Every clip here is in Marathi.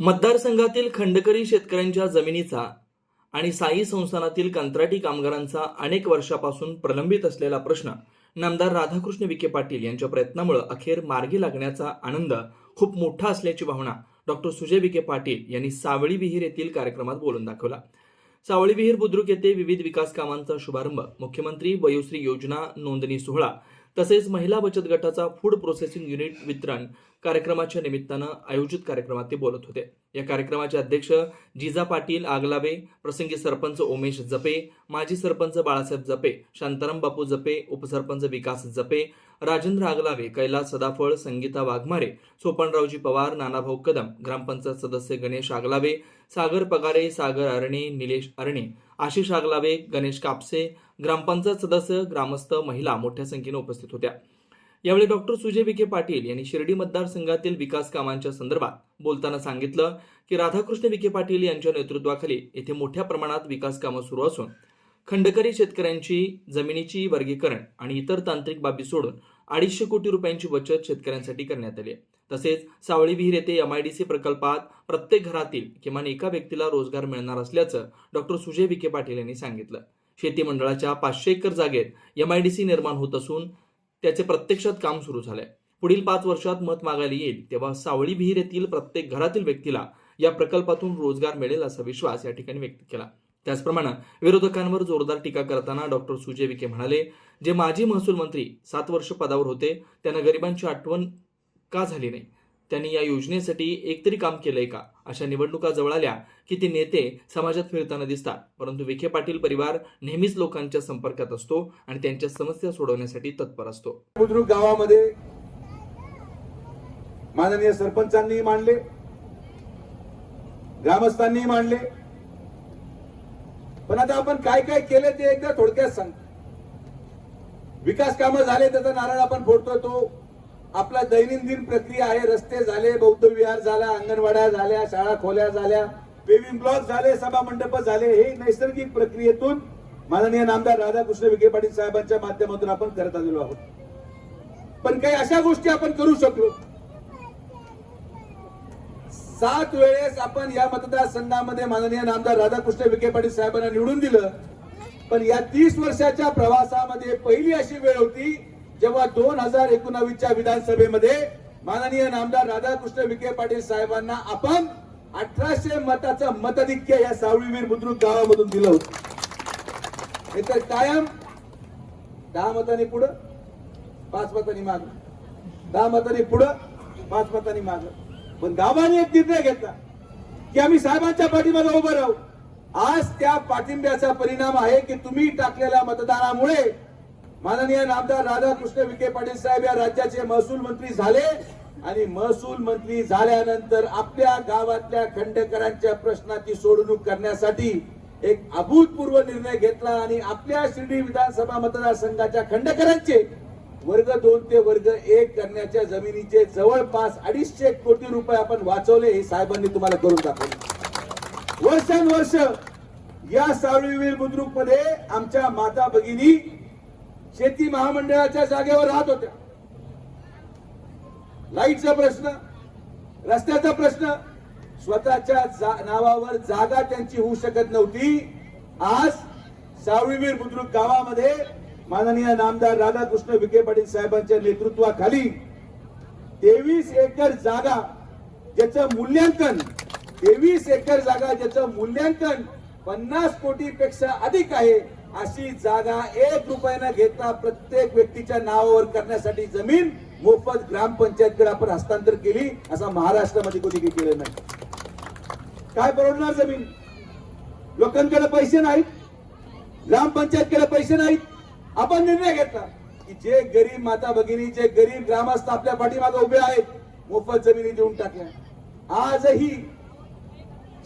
मतदारसंघातील खंडकरी शेतकऱ्यांच्या जमिनीचा आणि साई संस्थानातील कंत्राटी कामगारांचा अनेक वर्षापासून प्रलंबित असलेला प्रश्न नामदार राधाकृष्ण विखे पाटील यांच्या प्रयत्नामुळे अखेर मार्गी लागण्याचा आनंद खूप मोठा असल्याची भावना डॉक्टर सुजय विखे पाटील यांनी सावळी विहीर येथील कार्यक्रमात बोलून दाखवला. सावळी विहीर बुद्रुक येथे विविध विकास कामांचा शुभारंभ मुख्यमंत्री वयोश्री योजना नोंदणी सोहळा तसेच महिला बचत गटाचा फूड प्रोसेसिंग युनिट वितरण कार्यक्रमाच्या निमित्तानं आयोजित कार्यक्रमात ते बोलत होते. या कार्यक्रमाचे अध्यक्ष जिजा पाटील आगलावे प्रसंगी सरपंच उमेश जपे माजी सरपंच बाळासाहेब जपे शांताराम बापू जपे उपसरपंच विकास जपे राजेंद्र आगलावे कैलास सदाफळ संगीता वाघमारे सोपनरावजी पवार नानाभाऊ कदम ग्रामपंचायत सदस्य गणेश आगलावे सागर पगारे सागर अरणे निलेश अरणे आशिष आगलावे गणेश कापसे ग्रामपंचायत सदस्य ग्रामस्थ महिला मोठ्या संख्येने उपस्थित होत्या. यावेळी डॉक्टर सुजय विखे पाटील यांनी शिर्डी मतदारसंघातील विकास कामांच्या संदर्भात बोलताना सांगितलं की राधाकृष्ण विखे पाटील यांच्या नेतृत्वाखाली येथे मोठ्या प्रमाणात विकास कामं सुरू असून खंडकरी शेतकऱ्यांची जमिनीची वर्गीकरण आणि इतर तांत्रिक बाबी सोडून अडीचशे कोटी रुपयांची बचत शेतकऱ्यांसाठी करण्यात आली आहे. तसेच सावळी विहीर येथे एमआयडीसी प्रकल्पात प्रत्येक घरातील किमान एका व्यक्तीला रोजगार मिळणार असल्याचं डॉक्टर सुजय विखे पाटील यांनी सांगितलं. शेती मंडळाच्या पाचशे एकर जागेत यम आय डी सी निर्माण होत असून त्याचे प्रत्यक्षात काम सुरू झालंय. पुढील पाच वर्षात मत मागायला येईल तेव्हा सावळी विहीर येथील प्रत्येक घरातील व्यक्तीला या प्रकल्पातून रोजगार मिळेल असा विश्वास या ठिकाणी व्यक्त केला. त्याचप्रमाणे विरोधकांवर जोरदार टीका करताना डॉक्टर सुजय विखे म्हणाले जे माजी महसूल मंत्री सात वर्ष पदावर होते त्यांना गरिबांची आठवण का झाली नाही? त्यांनी या योजनेसाठी एकतरी काम केलंय का? अशा निवडणुका जवळ आल्या की ते नेते समाजात फिरताना दिसतात. परंतु विखे पाटील परिवार नेहमीच लोकांच्या संपर्कात असतो आणि त्यांच्या समस्या सोडवण्यासाठी तत्पर असतो. बुद्रुक गावामध्ये माननीय सरपंचांनी मांडले ग्रामस्थांनी मांडले. पण आता आपण काय काय केले ते एकदा थोडक्यात सांग. विकास कामं झाले त्याचा नारळ आपण फोडतोय तो. आपला दैनंदिन प्रक्रिया आहे. रस्ते झाले बौद्ध विहार झाला अंगणवाड्या झाल्या शाळा खोल्या झाल्या पेविंग ब्लॉक झाले सभा मंडप झाले. हे नैसर्गिक प्रक्रियेतून माननीय नामदार राधाकृष्ण विखे पाटील साहेबांच्या माध्यमातून आपण करत आलेलो आहोत. पण काही अशा गोष्टी आपण करू शकलो. सात वेळेस आपण या मतदारसंघामध्ये माननीय नामदार राधाकृष्ण विखे पाटील साहेबांना निवडून दिलं. पण या तीस वर्षाच्या प्रवासामध्ये पहिली अशी वेळ होती जेव्हा दोन हजार एकोणावीसच्या विधानसभेमध्ये माननीय नामदार राधाकृष्ण विखे पाटील साहेबांना आपण अठराशे मताचं मताधिक्य या सावळीवीर बुद्रुक गावामधून दिलं होतं. हे तर कायम दहा मतांनी पुढं पाच मतांनी माग. दहा मतांनी पुढं पाच मतांनी माग. पण गावाने एक निर्णय घेतला की आम्ही साहेबांच्या पाठीमागे उभं राहू. आज त्या पाठिंब्याचा परिणाम आहे की तुम्ही टाकलेल्या मतदानामुळे माननीय नामदार राधाकृष्ण विखे पाटील साहेब या राज्याचे महसूल मंत्री झाले आणि महसूल मंत्री झाल्यानंतर आपल्या गावातल्या खंडेकरांच्या प्रश्नाची सोडवणूक करण्यासाठी एक अभूतपूर्व निर्णय घेतला आणि आपल्या शिर्डी विधानसभा मतदारसंघाच्या खंडेकरांचे वर्ग दोन ते वर्ग एक करण्याच्या जमिनीचे जवळपास अडीचशे कोटी रुपये आपण वाचवले हे साहेबांनी तुम्हाला करून दाखवले. वर्षानुवर्ष या सावळीवीर बुद्रुकमध्ये आमच्या माता भगिनी शेती महामंडळाच्या जागेवर राहत होत्या. लाईटचा प्रश्न रस्त्याचा प्रश्न स्वतःच्या जा- नावावर जागा त्यांची होऊ शकत नव्हती. आज सावळीवीर बुद्रुक गावामध्ये माननीय नामदार राधाकृष्ण विखे पाटील साहेबांच्या नेतृत्वाखाली तेवीस एकर जागा ज्याचं मूल्यांकन तेवीस एकर जागा ज्याचं मूल्यांकन पन्नास कोटी पेक्षा अधिक आहे अशी जागा एक रुपयानं घेता प्रत्येक व्यक्तीच्या नावावर करण्यासाठी जमीन मोफत ग्रामपंचायतकडे आपण हस्तांतर केली असा महाराष्ट्रामध्ये कोणी काही केलं नाही. काय परवडणार जमीन? लोकांकडे पैसे नाहीत. ग्रामपंचायतकडे पैसे नाहीत. आपण निर्णय घेतला की जे गरीब माता भगिनी जे गरीब ग्रामस्थ आपल्या पाठीमागे उभे आहेत मोफत जमिनी देऊन टाकल्या. आजही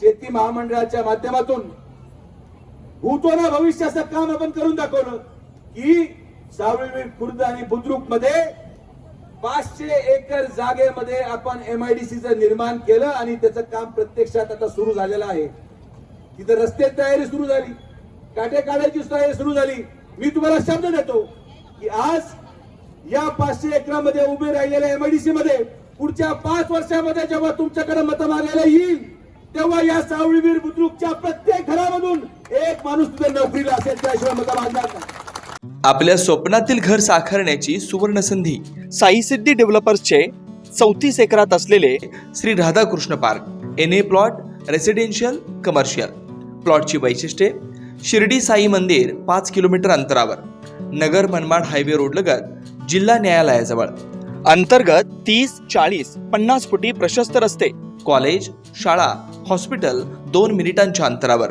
शेती महामंडळाच्या माध्यमातून भूतोना भविष्याचं काम आपण करून दाखवलं की सावळीवीर खुर्द आणि बुद्रुकमध्ये पाचशे एकर जागेमध्ये आपण एमआयडीसीचं निर्माण केलं आणि त्याचं काम प्रत्यक्षात आता सुरू झालेलं आहे. तिथं रस्ते तयारी सुरू झाली. काटे काढायची तयारी सुरू झाली. मी तुम्हाला शब्द देतो की आज या पाचशे एकरामध्ये उभे राहिलेल्या एमआयडीसी मध्ये पुढच्या पाच वर्षामध्ये जेव्हा तुमच्याकडे मत मागायला येईल तेव्हा या सावळीवीर बुद्रुकच्या प्रत्येक घरामधून एक माणूस तुझ्या नोकरीला असेल त्याशिवाय मत मागणार नाही. आपल्या स्वप्नातील घर साकारण्याची सुवर्ण संधी साई सिद्धी डेव्हलपर्सचे चौतीस एकरात असलेले Shri Radhakrishna park N A plot residential commercial प्लॉटची वैशिष्ट्ये शिर्डी साई मंदिर पाच किलोमीटर अंतरावर नगर मनमाड हायवे रोडलगत जिल्हा न्यायालयाजवळ. अंतर्गत तीस चाळीस पन्नास फुटी प्रशस्त रस्ते कॉलेज शाळा हॉस्पिटल दोन मिनिटांच्या अंतरावर.